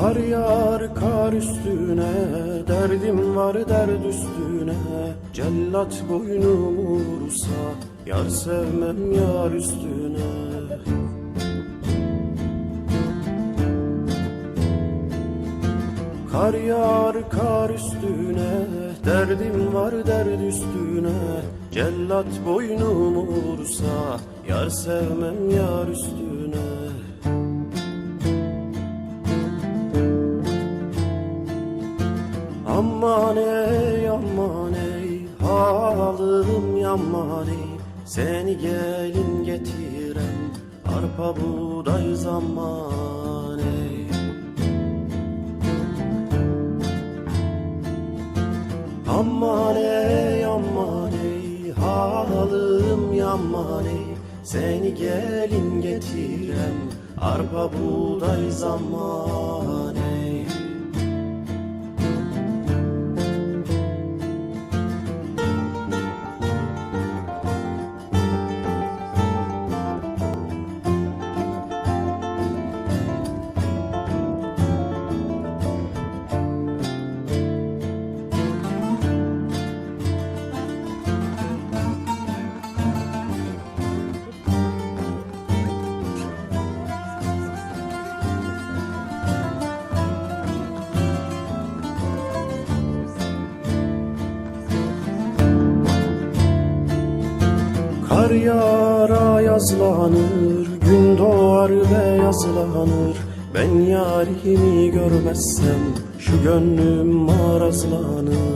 Kar yağar kar üstüne Derdim var derd üstüne. Cellat boynumu vursa Yar sevmem yar üstüne. Kar yağar kar üstüne Derdim var derd üstüne. Cellat boynumu vursa Yar sevmem yar üstüne Aman ey aman ey Halım yaman ey. Seni gelin getiren Arpa buğday zaman ey. Aman ey aman ey halım yaman ey. Seni gelin getirem arpa buğday zaman Kar yağar yazlanır Gün doğar ve yazlanır. Ben yarimi görmezsem Şu gönlüm marazlanır